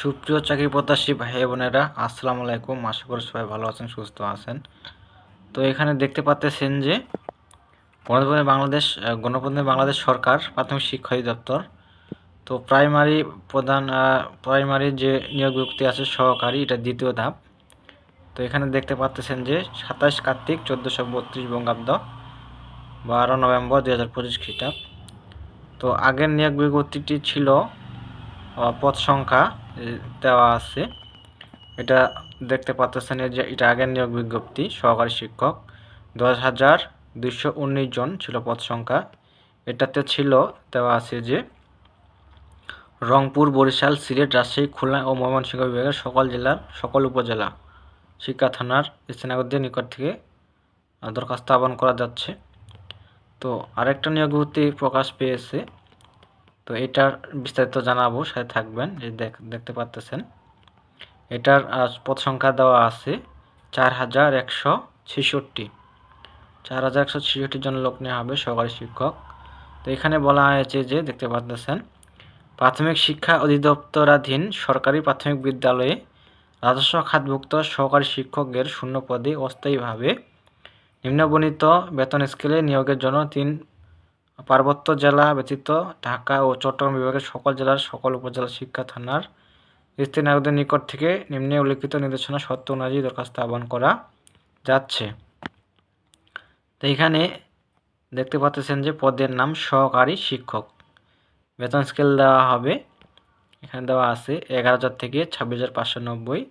সুপ্রিয় চাকরি প্রত্যাশী ভাই বোনেরা আসসালামু আলাইকুম। আশা করি সবাই ভালো আছেন সুস্থ আছেন। তো এখানে দেখতে পাচ্তেছেন যে গণপ্রজাতন্ত্রী বাংলাদেশ আহ, গণপ্রজাতন্ত্রী বাংলাদেশ সরকার প্রাথমিক শিক্ষা অধিদপ্তর। তো প্রাইমারি প্রধান প্রাইমারি যে নিয়োগ বিজ্ঞপ্তি আছে সহকারী এটা দ্বিতীয় ধাপ। তো এখানে দেখতে পাচ্তেছেন যে সাতাশ কার্তিক চোদ্দোশো বত্রিশ বঙ্গাব্দ বারো নভেম্বর দুই হাজার পঁচিশ খ্রিস্টাব্দ তো আগের নিয়োগ বিজ্ঞপ্তিটি ছিল পদ সংখ্যা দেওয়া আছে। এটা দেখতে পাচ্ছেন যে এটা আগের নিয়োগ বিজ্ঞপ্তি, সহকারী শিক্ষক। দশ হাজার দুইশো উনিশ জন ছিল পদ সংখ্যা। এটাতে ছিল, দেওয়া আছে যে রংপুর, বরিশাল, সিলেট, রাজশাহী, খুলনা ও ময়মনসিংহ বিভাগের সকল জেলার সকল উপজেলা শিক্ষা থানার স্থানাগতদের নিকট থেকে দরখাস্ত আহ্বান করা যাচ্ছে। তো আরেকটা নিয়োগ প্রকাশ পেয়েছে। তো এটার বিস্তারিত জানাব, সাথে থাকবেন দেখ, দেখতে পাচ্তেছেন এটার পদ সংখ্যা দেওয়া আছে চার হাজার একশো ছেষট্টি। চার হাজার একশো ছেষট্টির জন্য লোক নেওয়া হবে সহকারী শিক্ষক। তো এখানে বলা হয়েছে যে, দেখতে পাচ্তেছেন প্রাথমিক শিক্ষা অধিদপ্তরাধীন সরকারি প্রাথমিক বিদ্যালয়ে রাজস্ব খাতভুক্ত সহকারী শিক্ষকের শূন্য পদে অস্থায়ীভাবে নিম্নবর্ণিত বেতন স্কেলে নিয়োগের জন্য তিন পার্বত্য জেলা ব্যতীত ঢাকা ও চট্টগ্রাম বিভাগের সকল জেলার সকল উপজেলা শিক্ষা থানার স্থায়ী নাগরিকদের নিকট থেকে নিম্নে উল্লিখিত নির্দেশনা সত্য অনুযায়ী দরখাস্ত আহ্বান করা যাচ্ছে। তো এখানে দেখতে পাচ্ছেন যে পদের নাম সহকারী শিক্ষক। বেতন স্কেল দেওয়া হবে। এখানে দেওয়া আছে এগারো হাজার থেকে ছাব্বিশ হাজার পাঁচশো নব্বই।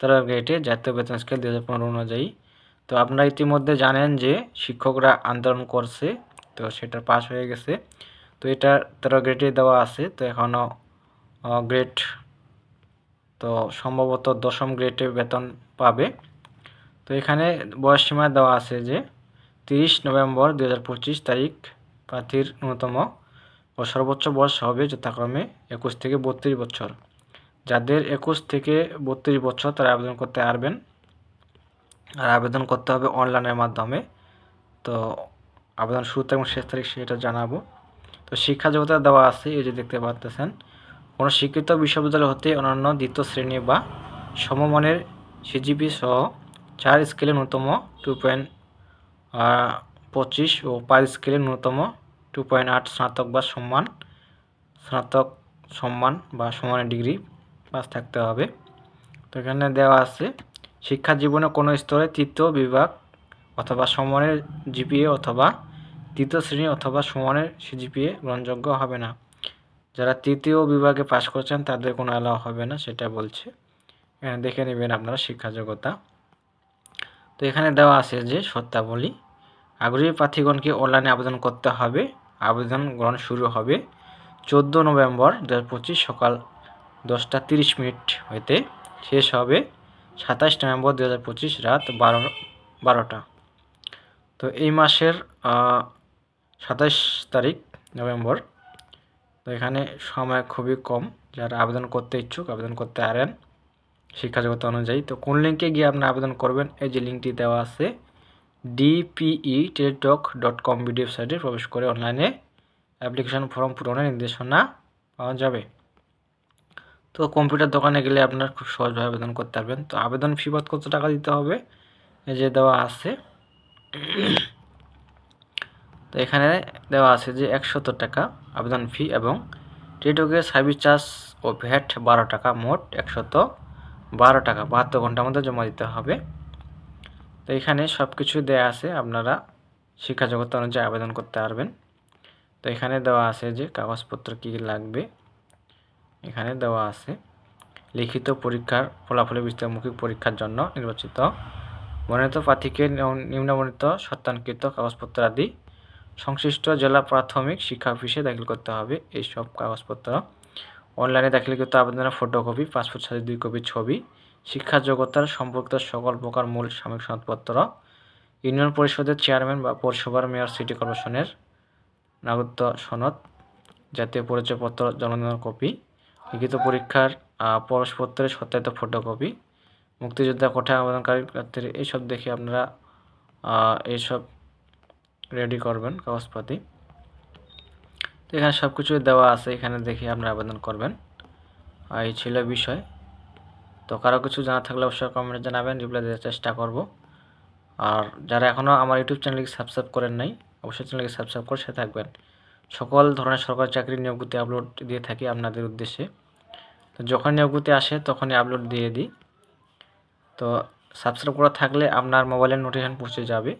তেরো গ্রেডে জাতীয় বেতন স্কেল দু হাজার পনেরো অনুযায়ী। তো আপনারা ইতিমধ্যে জানেন যে শিক্ষকরা আন্দোলন করছে। তো সেটা পাস হয়ে গেছে। তো এটা তেরো গ্রেডে দেওয়া আছে, তো এখনও গ্রেড তো সম্ভবত দশম গ্রেডে বেতন পাবে। তো এখানে বয়স সীমা দেওয়া আছে যে, তিরিশ নভেম্বর দু হাজার পঁচিশ তারিখ প্রার্থীর ন্যূনতম ও সর্বোচ্চ বয়স হবে যথাক্রমে একুশ থেকে বত্রিশ বছর। যাদের একুশ থেকে বত্রিশ বছর তারা আবেদন করতে পারবেন। আর আবেদন করতে হবে অনলাইনের মাধ্যমে। তো আবেদন শুরু এবং শেষ তারিখ সেটা জানাব। তো শিক্ষা যোগ্যতা দেওয়া আছে, এই যে দেখতে পাচ্তেছেন কোনো স্বীকৃত বিশ্ববিদ্যালয় হতে অন্যান্য দ্বিতীয় শ্রেণি বা সমমানের সিজিপি সহ চার স্কেলে ন্যূনতম টু পয়েন্ট পঁচিশ ও পাঁচ স্কেলে ন্যূনতম টু পয়েন্ট আট স্নাতক বা সম্মান স্নাতক সম্মান বা সমানের ডিগ্রি পাস থাকতে হবে। তো এখানে দেওয়া আছে, শিক্ষা জীবনে কোনো স্তরে তৃতীয় বিভাগ অথবা সমানের জিপিএ অথবা তৃতীয় শ্রেণি অথবা সমানের সিজিপিএ গ্রহণযোগ্য হবে না। যারা তৃতীয় বিভাগে পাশ করছেন, তাদের কোনো অ্যালাও হবে না, সেটা বলছে। এখানে দেখে নেবেন আপনারা শিক্ষা যোগ্যতা তো এখানে দেওয়া আছে যে শর্তাবলী আগ্রহী প্রার্থীগণকে অনলাইনে আবেদন করতে হবে। আবেদন গ্রহণ শুরু হবে চোদ্দ নভেম্বর দু হাজার পঁচিশ সকাল দশটা তিরিশ মিনিট হইতে। শেষ হবে সাতাশ নভেম্বর দু হাজার পঁচিশ রাত বারো, বারোটা। তো এই মাসের সাতাশ তারিখ, নভেম্বর। তো এখানে সময় খুবই কম, যারা আবেদন করতে ইচ্ছুক, আবেদন করতে পারেন শিক্ষা জগত অনুযায়ী। তো কোন লিঙ্কে গিয়ে আপনি আবেদন করবেন, এই যে লিঙ্কটি দেওয়া আছে DPE Teletalk dot com video সাইটে প্রবেশ করে অনলাইনে অ্যাপ্লিকেশন ফর্ম পূরণের নির্দেশনা পাওয়া যাবে। তো কম্পিউটার দোকানে গেলে আপনার খুব সহজভাবে আবেদন করতে পারবেন। তো আবেদন ফি বাদ কত টাকা দিতে হবে, এই যে দেওয়া আছে। তো এখানে দেওয়া আছে যে একশত টাকা আবেদন ফি এবং টেলিটকের সার্ভিস চার্জ ও ভ্যাট বারো টাকা, মোট একশত বারো টাকা, বাহাত্তর ঘণ্টার মধ্যে জমা দিতে হবে। তো এখানে সব কিছু দেওয়া আছে, আপনারা শিক্ষা জগৎ অনুযায়ী আবেদন করতে পারবেন। তো এখানে দেওয়া আছে যে কাগজপত্র কী কী লাগবে, এখানে দেওয়া আছে লিখিত পরীক্ষার ফলাফলের বিস্তারমুখী পরীক্ষার জন্য নির্বাচিত মনোনীত প্রার্থীকে নিম্নবর্ণিত সত্যাঙ্কিত কাগজপত্র আদি সংশ্লিষ্ট জেলা প্রাথমিক শিক্ষা অফিসে দাখিল করতে হবে। এই সব কাগজপত্র অনলাইনে দাখিলকৃত আবেদনের ফটোকপি, পাসপোর্ট সাইজের দুই কপি ছবি, শিক্ষা যোগ্যতার সম্পর্কিত সকল প্রকার মূল সাময়িক সনদপত্র ইউনিয়ন পরিষদের চেয়ারম্যান বা পৌরসভার মেয়র, সিটি কর্পোরেশনের নাগরিকত্ব সনদ, জাতীয় পরিচয়পত্র জনগণের কপি, লিখিত পরীক্ষার প্রবেশপত্রের সত্যায়িত ফটোকপি মুক্তিযোদ্ধা কোঠায় আবেদনকারী প্রার্থীর এইসব দেখে আপনারা এইসব রেডি করবেন, কাগজপাতি। এখানে সব কিছু দেওয়া আছে, এখানে দেখে আপনারা আবেদন করবেন। আর এই ছিল বিষয়। তো কারও কিছু জানা থাকলে অবশ্যই কমেন্টে জানাবেন রিপ্লাই দেওয়ার চেষ্টা করব। আর যারা এখনও আমার ইউটিউব চ্যানেলকে সাবস্ক্রাইব করেন নাই, অবশ্যই চ্যানেলকে সাবস্ক্রাইব করে সে থাকবেন। সকল ধরনের সরকারি চাকরির নিয়োগগুতি আপলোড দিয়ে থাকি আপনাদের উদ্দেশ্যে। তো যখন নিয়োগগুতি আসে, তখনই আপলোড দিয়ে দিই। তো সাবস্ক্রাইব করা থাকলে আপনার মোবাইলের নোটিফিকেশন পৌঁছে যাবে।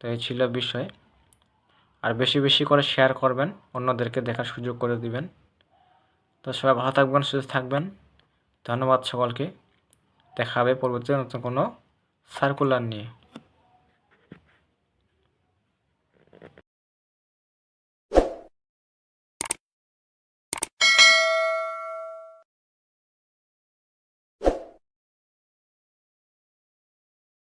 তো এই ছিল বিষয়। আর বেশি বেশি করে শেয়ার করবেন, অন্যদেরকে দেখার সুযোগ করে দিবেন। তো সবাই ভালো থাকবেন, সুস্থ থাকবেন। ধন্যবাদ সকলকে। দেখাবে পরবর্তী নতুন কোনো সার্কুলার নিয়ে।